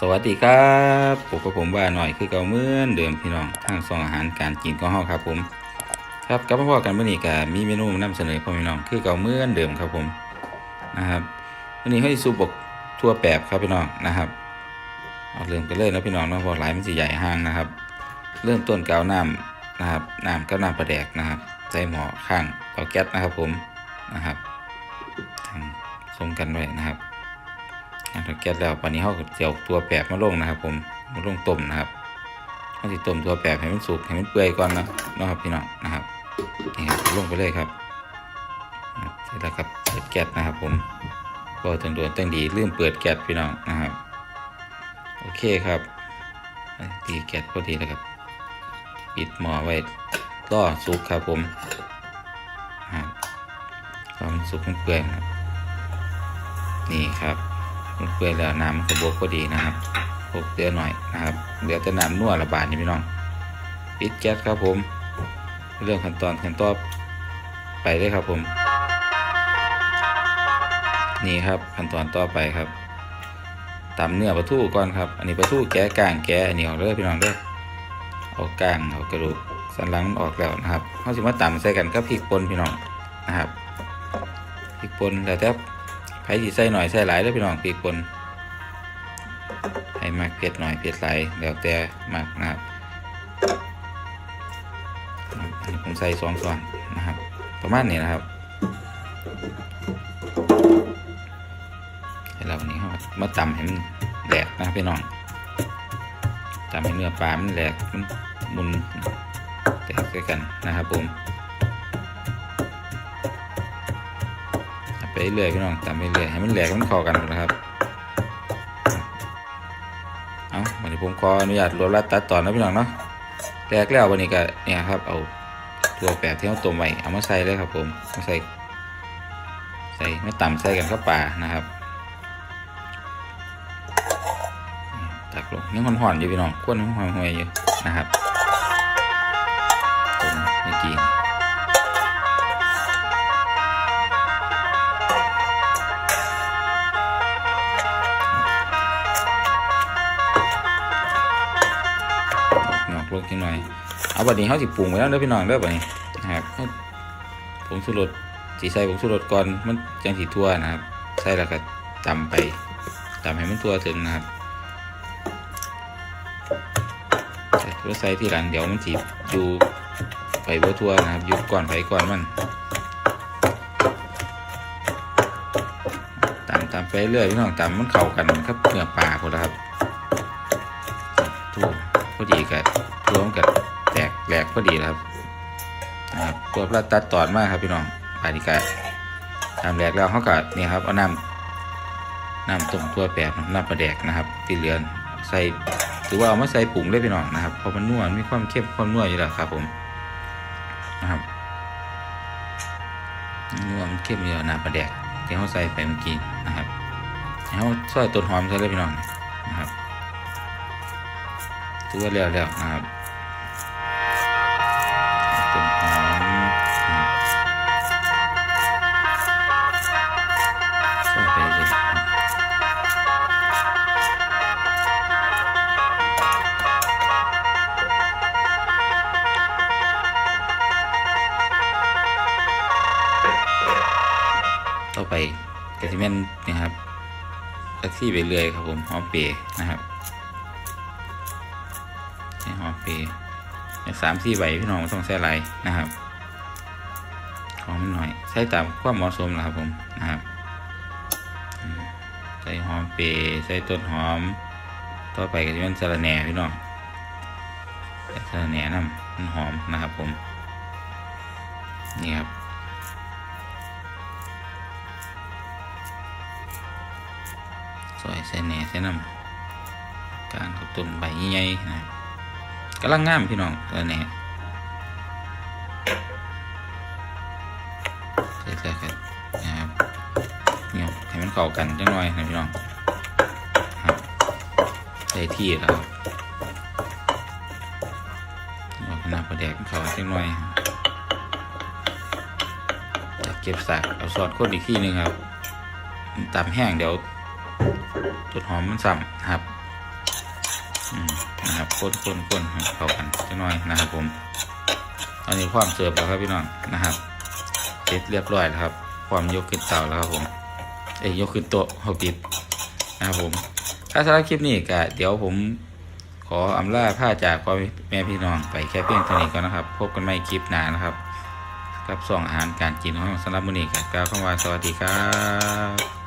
สวัสดีครับผมกับผมว่าหน่อยคือเก่าเมื่อนเดิมพี่น้องทางซองอาหารการกินของเฮาครับผม ครับกับมาพอกันเมื่อนี้ก็มีเมนูมานำเสนอพ่อพี่น้องคือเก่าเมื่อนเดิมครับผมนะครับวันนี้เขาจะสูบบกทั่วแปบครับพี่น้องนะครับเอาเริ่มกันเลยนะพี่น้องนะพอหลายมันสิใหญ่ห้างนะครับ เริ่มต้นกาวน้ำนะครับน้ำกับน้ำปลาแดกนะครับใส่หม้อข้างเตาแก๊สนะครับผมนะครับทำทรงกันไว้นะครับ อะถ้าแก๊สแล้วปานนี้เขาก็เจียวตัวแปบมาลงนะครับ ผมมาลงต้มนะครับเขาสิต้มตัวแปบให้มันสุกให้มันเปื่อยก่อนนะนะครับพี่น้องนะครับนี่ครับลงไปเลยครับเสร็จแล้วครับเปิดแก๊สนะครับ ผมพอถึงโดนตั้งดีลืมเปิดแก๊สพี่น้องนะครับ โอเคครับตีแก๊สพอดีแล้วครับปิดหม้อไว้ล่อสุกครับผมครับรอมันสุกมันเปื่อยนะนี่ครับ เปื่อยแล้วน้ำมันก็บวกพอดีนะครับพกเดือหน่อยนะครับเหลือแต่น้ำนัวระบาดนี่พี่น้องปิดแก๊สครับผม เรื่องขั้นตอนขั้นตอนไปเลยครับผม นี่ครับขั้นตอนต่อไปครับตำเนื้อปลาทูก่อนครับ อันนี้ปลาทูแกะกลางแกะอันนี้ออกเลยพี่น้องเด้อเอากลางเอากระดูกสันหลังออกแล้วนะครับเขาสิมาตำใส่กันกับพริกป่นพี่น้องนะครับพริกป่นแล้วแต่ ไผ่สีใส่หน่อยใส่หลายแล้วพี่น้องพริกป่นให้มากเผ็ดหน่อยเผ็ดหลายแล้วแต่มากนะครับนนผมใส่สองส่วนนะครับ ประมาณนี้นะครับแล้ววันนี้เขามาตำให้มันแหลกนะพี่น้องตำให้เนื้อปลามันแหลกมันมุนแตกด้วยกันนะครับผม ไปเรื่อยพี่น้องตำไปเรื่อยให้มันแหลกให้มันเข้ากันนะครับเอาวันนี้ผมขออนุญาตรวบรัดตัดตอนนะพี่น้องเนาะแรกแล้ววันนี้ก็เนี่ยครับเอาตัวแปดที่เราต้มไว้เอามาใส่เลยครับ ผมมาใส่ใส่ไม่ต่ำใส่กันกับปลานะครับตักลงยังห่อนๆอยู่พี่น้องควนห่อนๆอยู่นะครับ ลงนิดหน่อยเอาบัดนี้เขาสิปรุงไว้แล้วเด้อพี่น้องเด้อบัดนี้นะครับผงชูรสสีใส่ผงชูรสก่อนมันจังสีทั่วนะครับใส่แล้วก็ตำไปตำให้มันทั่วถึงนะครับใส่ตัวใส่ที่หลังเดี๋ยวมันสีอยู่ไปบ่ทั่วนะครับอยู่ก่อนไปก่อนมันตำตำไปเรื่อยพี่น้องตำมันเข้ากันครับเนื้อปลาพอแล้วครับ พอดีกับทั่วมกับแตกแหลกพอดีนะครับนะครับตัวปลาตัดตอนมากครับพี่น้องปานิกาทำแหลกแล้วเขาก็เนี่ยครับเอาน้ำน้ำต้มตัวแปบน้ำปลาแดกนะครับตีเหลือนใส่ถือว่าเอามาใส่ปรุงเลยพี่น้องนะครับเพราะมันนัวมีความเข้มความนัวอยู่แล้วครับผมนะครับนวมันเข้มอยู่แล้วน้ำปลาแดกที่เขาใส่ไปเมื่อกี้นะครับให้เขาซอยต้นหอมใส่เลยพี่น้องนะครับ ถือว่าแล้วแล้วนะครับต้นหอมใส่ไปเลยครับต่อไปกระสิเมนนี่ครับกระซี่ไปเรื่อยครับผมหอมเปรย์นะครับ เปย์สามสี่ใบพี่น้องไม่ต้องใส่ไรนะครับขอมันหน่อยใส่ตามความเหมาะสมนะครับผมนะครับใส่หอมเปย์ใส่ต้นหอม ต่อไปก็จะเป็นสะระแหน่พี่น้องส่สะระแหน่น้ำมันหอมนะครับผมนี่ครับซอยใส่แหน่ใส่น้ำการกับต้นใบใหญ่ๆนะครับ กำลังงามพี่น้องตัวนี้ใส่ใส่กันนะครับเงียบให้มันเข้ากันจังหน่อยนะพี่น้องครับใส่ที่แล้วครับเอาขนาดประแดกเข้าจังหน่อยจะเก็บสากเอาซอสข้นอีกที่หนึ่งครับตามแห้งเดี๋ยวจุดหอมมันซ้ำนะครับ อืม นะครับคนคนคนเข้ากันจักหน่อยนะครับ ผมอันนี้ความเสิร์ฟแล้วครับพี่น้องนะครับเสร็จเรียบร้อยแล้วครับ ความยกขึ้นเตาแล้วครับผมเอ้ยยกขึ้นโต๊ะเขาปิดนะครับผมถ้าสำหรับคลิปนี้ก็เดี๋ยวผมขออำลาผ้าจากพ่อแม่พี่น้องไปแค่เพียงเท่านี้ก่อนนะครับ พบกันใหม่คลิปหน้านะครับ กับสองอาหารการกินของสำหรับมื้อนี้ก็กล่าวคำว่าสวัสดีครับ